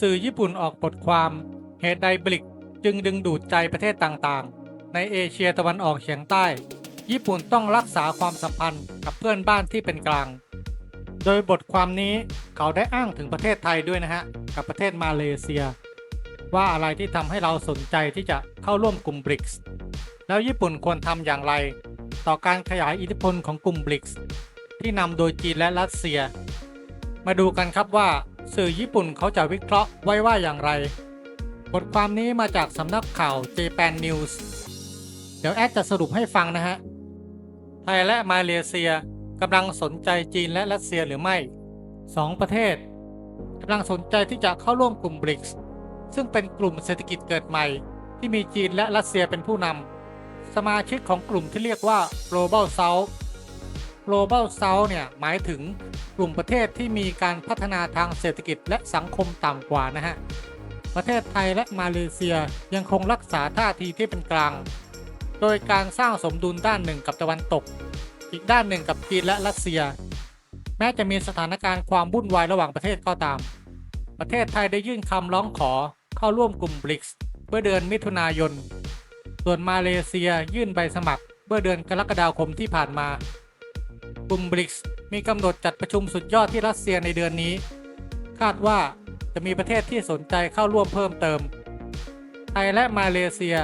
สื่อญี่ปุ่นออกบทความ เหตุใดบริกจึงดึงดูดใจประเทศต่างๆ ในเอเชียตะวันออกเฉียงใต้ ญี่ปุ่นต้องรักษาความสัมพันธ์กับเพื่อนบ้านที่เป็นกลาง โดยบทความนี้เขาได้อ้างถึงประเทศไทยด้วยนะฮะ กับประเทศมาเลเซีย ว่าอะไรที่ทำให้เราสนใจที่จะเข้าร่วมกลุ่มบริกส์แล้วญี่ปุ่นควรทำอย่างไร ต่อการขยายอิทธิพลของกลุ่มบริกส์ที่นำโดยจีนและรัสเซีย มาดูกันครับว่า สื่อญี่ปุ่นเขาจะวิเคราะห์ไว้ว่าอย่างไร บทความนี้มาจากสำนักข่าว Japan News เดี๋ยวแอดจะสรุปให้ฟังนะฮะ ไทยและมาเลเซียกำลังสนใจจีนและรัสเซียหรือไม่ 2 ประเทศกำลังสนใจที่จะเข้าร่วมกลุ่มบริกส์ซึ่งเป็นกลุ่มเศรษฐกิจเกิดใหม่ ที่มีจีนและรัสเซียเป็นผู้นำสมาชิกของกลุ่มที่เรียกว่า Global South Global South เนี่ยหมายถึงกลุ่มประเทศที่มีการพัฒนาทางเศรษฐกิจและสังคมต่ำกว่านะฮะ ประเทศไทยและมาเลเซียยังคงรักษาท่าทีที่เป็นกลาง โดยการสร้างสมดุลด้านหนึ่งกับตะวันตก อีกด้านหนึ่งกับจีนและรัสเซีย แม้จะมีสถานการณ์ความวุ่นวายระหว่างประเทศก็ตาม ประเทศไทยได้ยื่นคำร้องขอเข้าร่วมกลุ่มบริกส์เมื่อเดือนมิถุนายน ส่วนมาเลเซียยื่นใบสมัครเมื่อเดือนกรกฎาคมที่ผ่านมา กลุ่มบริกส์มีกำหนดจัดประชุมสุดยอดที่รัสเซียในเดือนนี้ คาดว่าจะมีประเทศที่สนใจเข้าร่วมเพิ่มเติม ไทยและมาเลเซีย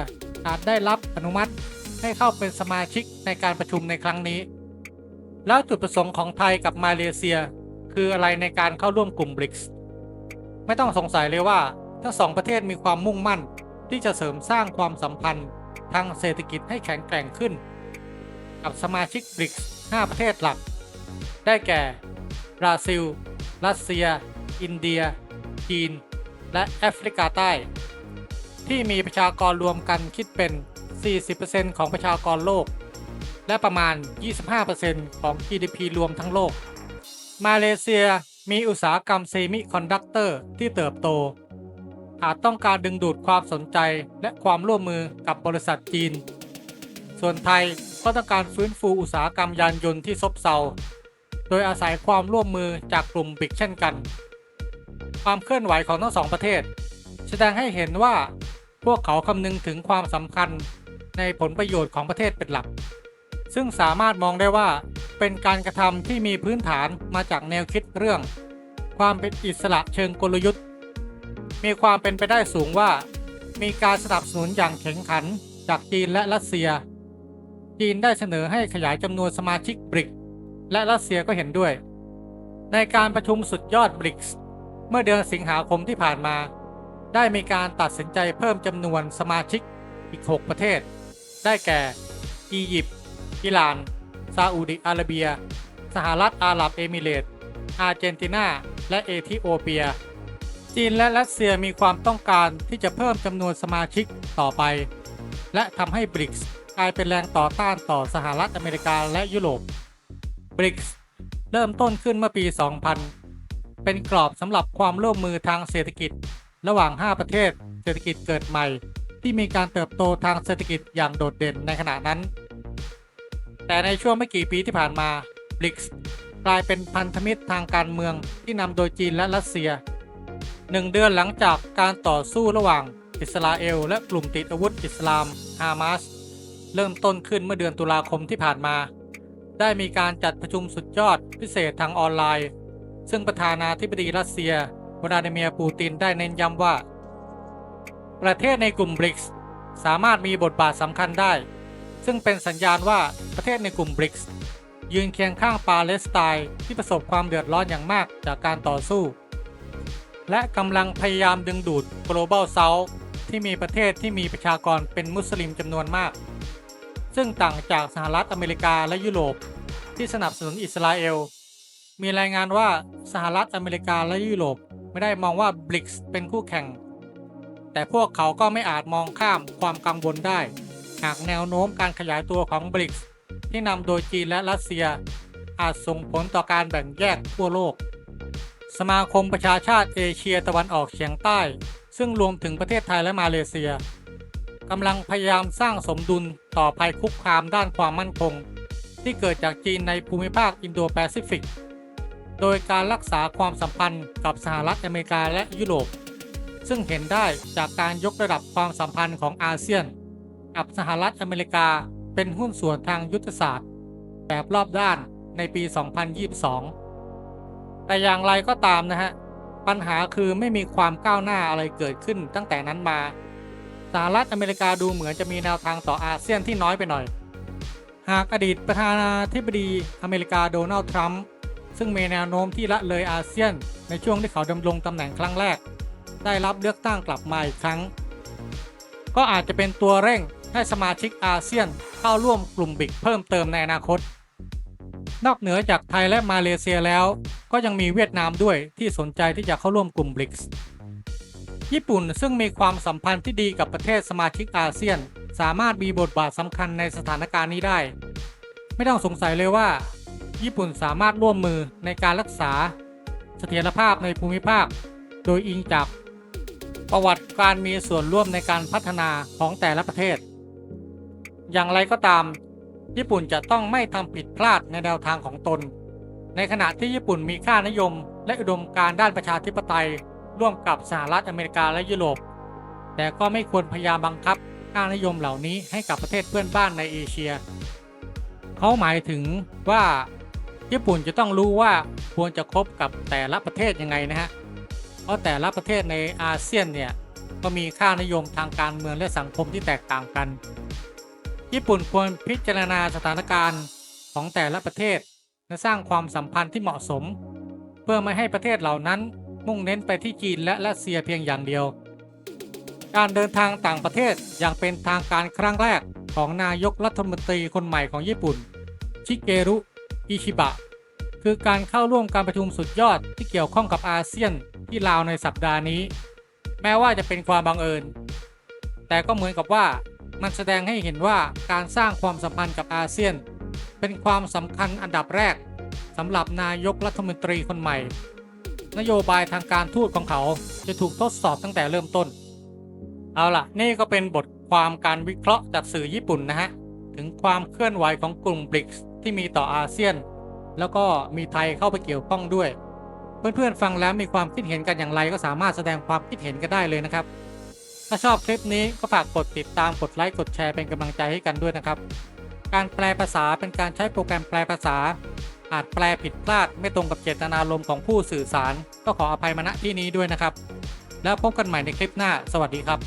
อาจได้รับอนุมัติให้เข้าเป็นสมาชิกในการประชุมในครั้งนี้ แล้วจุดประสงค์ของไทยกับมาเลเซีย คืออะไรในการเข้าร่วมกลุ่มบริกส์ไม่ต้องสงสัยเลยว่าทั้งสองประเทศมีความมุ่งมั่นที่จะเสริมสร้างความสัมพันธ์ทางเศรษฐกิจให้แข็งแกร่งขึ้น กับสมาชิกบริกส์ 5 ประเทศหลัก ได้แก่ บราซิล รัสเซีย อินเดีย จีน และแอฟริกาใต้ ที่มีประชากรรวมกันคิดเป็น 40%ของประชากรโลก และประมาณ 25%ของ GDP รวมทั้งโลก มาเลเซียมีอุตสาหกรรมเซมิคอนดักเตอร์ที่เติบโต อาจต้องการดึงดูดความสนใจและความร่วมมือกับบริษัทจีน ส่วนไทย ก็ต้องการฟื้นฟูอุตสาหกรรมยานยนต์ที่ซบเซา โดยอาศัยความร่วมมือจากกลุ่มบิกเช่นกัน ความเคลื่อนไหวของทั้งสองประเทศ แสดงให้เห็นว่าพวกเขาคำนึงถึงความสำคัญในผลประโยชน์ของประเทศเป็นหลัก ซึ่งสามารถมองได้ว่าเป็นการกระทำที่มีพื้นฐานมาจากแนวคิดเรื่อง ความเป็นอิสระเชิงกลยุทธ์ มีความเป็นไปได้สูงว่า มีการสนับสนุนอย่างแข็งขันจากจีนและรัสเซีย จีนได้เสนอให้ขยายจำนวนสมาชิกบริก และรัสเซียก็เห็นด้วย ในการประชุมสุดยอดบริกส์เมื่อเดือนสิงหาคมที่ผ่านมา ได้มีการตัดสินใจเพิ่มจำนวนสมาชิกอีก 6 ประเทศ ได้แก่ อียิปต์อิหร่าน ซาอุดิอาระเบีย สหรัฐอาหรับเอมิเรตส์อาร์เจนตินา และเอธิโอเปีย จีนและรัสเซียมีความต้องการที่จะเพิ่มจำนวนสมาชิกต่อไป และทำให้บริกส์ กลายเป็นแรงต่อต้านต่อสหรัฐอเมริกาและยุโรปบริกส์เริ่มต้นขึ้นเมื่อปี 2000 เป็นกรอบสำหรับความร่วมมือทางเศรษฐกิจ ระหว่าง 5 ประเทศ เศรษฐกิจเกิดใหม่ ที่มีการเติบโตทางเศรษฐกิจอย่างโดดเด่นในขณะนั้น แต่ในช่วงไม่กี่ปีที่ผ่านมาบริกส์กลายเป็นพันธมิตรทางการเมืองที่นำโดยจีนและรัสเซียหนึ่งเดือนหลังจากการต่อสู้ระหว่างอิสราเอลและกลุ่มติดอาวุธอิสลามฮามาส เริ่มต้นขึ้นเมื่อเดือนตุลาคมที่ผ่านมา ได้มีการจัดประชุมสุดยอดพิเศษทางออนไลน์ ซึ่งประธานาธิบดีรัสเซียวลาดิเมียร์ปูตินได้เน้นย้ำว่า ประเทศในกลุ่มบริกส์สามารถมีบทบาทสำคัญได้ ซึ่งเป็นสัญญาณว่าประเทศในกลุ่มบริกส์ยืนเคียงข้างปาเลสไตน์ที่ประสบความเดือดร้อนอย่างมากจากการต่อสู้ และกำลังพยายามดึงดูด global south ที่มีประเทศที่มีประชากรเป็นมุสลิมจำนวนมาก ซึ่งต่างจากสหรัฐอเมริกาและยุโรป ที่สนับสนุนอิสราเอล มีรายงานว่าสหรัฐอเมริกาและยุโรปไม่ได้มองว่าบริกส์เป็นคู่แข่ง แต่พวกเขาก็ไม่อาจมองข้ามความกังวลได้ หากแนวโน้มการขยายตัวของบริกส์ที่นำโดยจีนและรัสเซีย อาจส่งผลต่อการแบ่งแยกทั่วโลก สมาคมประชาชาติเอเชียตะวันออกเฉียงใต้ ซึ่งรวมถึงประเทศไทยและมาเลเซีย กำลังพยายามสร้างสมดุลต่อภัยคุกคามด้านความมั่นคง ที่เกิดจากจีนในภูมิภาคอินโดแปซิฟิก โดยการรักษาความสัมพันธ์กับสหรัฐอเมริกาและยุโรป ซึ่งเห็นได้จากการยกระดับความสัมพันธ์ของอาเซียน กับสหรัฐอเมริกาเป็นหุ้นส่วนทางยุทธศาสตร์ แบบรอบด้านในปี 2022 แต่อย่างไรก็ตามนะฮะ ปัญหาคือไม่มีความก้าวหน้าอะไรเกิดขึ้นตั้งแต่นั้นมา สหรัฐอเมริกาดูเหมือนจะมีแนวทางต่ออาเซียนที่น้อยไปหน่อย หากอดีตประธานาธิบดีอเมริกาโดนัลด์ทรัมป์ซึ่งมีแนวโน้มที่ละเลยอาเซียน ในช่วงที่เขาดำรงตำแหน่งครั้งแรก ได้รับเลือกตั้งกลับมาอีกครั้ง ก็อาจจะเป็นตัวเร่งให้สมาชิกอาเซียนเข้าร่วมกลุ่มบิกเพิ่มเติมในอนาคต นอกเหนือจากไทยและมาเลเซียแล้ว ก็ยังมีเวียดนามด้วยที่สนใจที่จะเข้าร่วมกลุ่มบริกส์ ญี่ปุ่นซึ่งมีความสัมพันธ์ที่ดีกับประเทศสมาชิกอาเซียน สามารถมีบทบาทสำคัญในสถานการณ์นี้ได้ ไม่ต้องสงสัยเลยว่า ญี่ปุ่นสามารถร่วมมือในการรักษา เสถียรภาพในภูมิภาค โดยอิงจากประวัติการมีส่วนร่วมในการพัฒนาของแต่ละประเทศ อย่างไรก็ตาม ญี่ปุ่นจะต้องไม่ทำผิดพลาดในแนวทางของตน ในขณะที่ญี่ปุ่นมีค่านิยมและอุดมการด้านประชาธิปไตย ร่วมกับสหรัฐอเมริกาและยุโรป แต่ก็ไม่ควรพยายามบังคับค่านิยมเหล่านี้ให้กับประเทศเพื่อนบ้านในเอเชีย เขาหมายถึงว่าญี่ปุ่นจะต้องรู้ว่าควรจะคบกับแต่ละประเทศยังไงนะฮะ เพราะแต่ละประเทศในอาเซียนเนี่ยก็มีค่านิยมทางการเมืองและสังคมที่แตกต่างกัน ญี่ปุ่นควรพิจารณาสถานการณ์ของแต่ละประเทศและสร้างความสัมพันธ์ที่เหมาะสม เพื่อไม่ให้ประเทศเหล่านั้น มุ่งเน้นไปที่จีนและรัสเซียเพียงอย่างเดียว การเดินทางต่างประเทศอย่างเป็นทางการครั้งแรกของนายกรัฐมนตรีคนใหม่ของญี่ปุ่น ชิเกรุ อิชิบะ คือการเข้าร่วมการประชุมสุดยอดที่เกี่ยวข้องกับอาเซียนที่ลาวในสัปดาห์นี้ แม้ว่าจะเป็นความบังเอิญ แต่ก็เหมือนกับว่ามันแสดงให้เห็นว่าการสร้างความสัมพันธ์กับอาเซียน เป็นความสำคัญอันดับแรกสำหรับนายกรัฐมนตรีคนใหม่ นโยบายทางการทูตของเขาจะถูกทดสอบตั้งแต่เริ่มต้น เอาล่ะ นี่ก็เป็นบทความการวิเคราะห์จากสื่อญี่ปุ่นนะฮะ ถึงความเคลื่อนไหวของกลุ่มบริกส์ที่มีต่ออาเซียน แล้วก็มีไทยเข้าไปเกี่ยวข้องด้วย เพื่อนๆฟังแล้วมีความคิดเห็นกันอย่างไรก็สามารถแสดงความคิดเห็นกันได้เลยนะครับ ถ้าชอบคลิปนี้ก็ฝากกดติดตามกดไลค์กดแชร์เป็นกำลังใจให้กันด้วยนะครับ การแปลภาษาเป็นการใช้โปรแกรมแปลภาษา อาจแปลผิดพลาดไม่ตรงกับเจตนารมณ์ของผู้สื่อสาร ก็ขออภัยมาณที่นี้ด้วยนะครับ แล้วพบกันใหม่ในคลิปหน้า สวัสดีครับ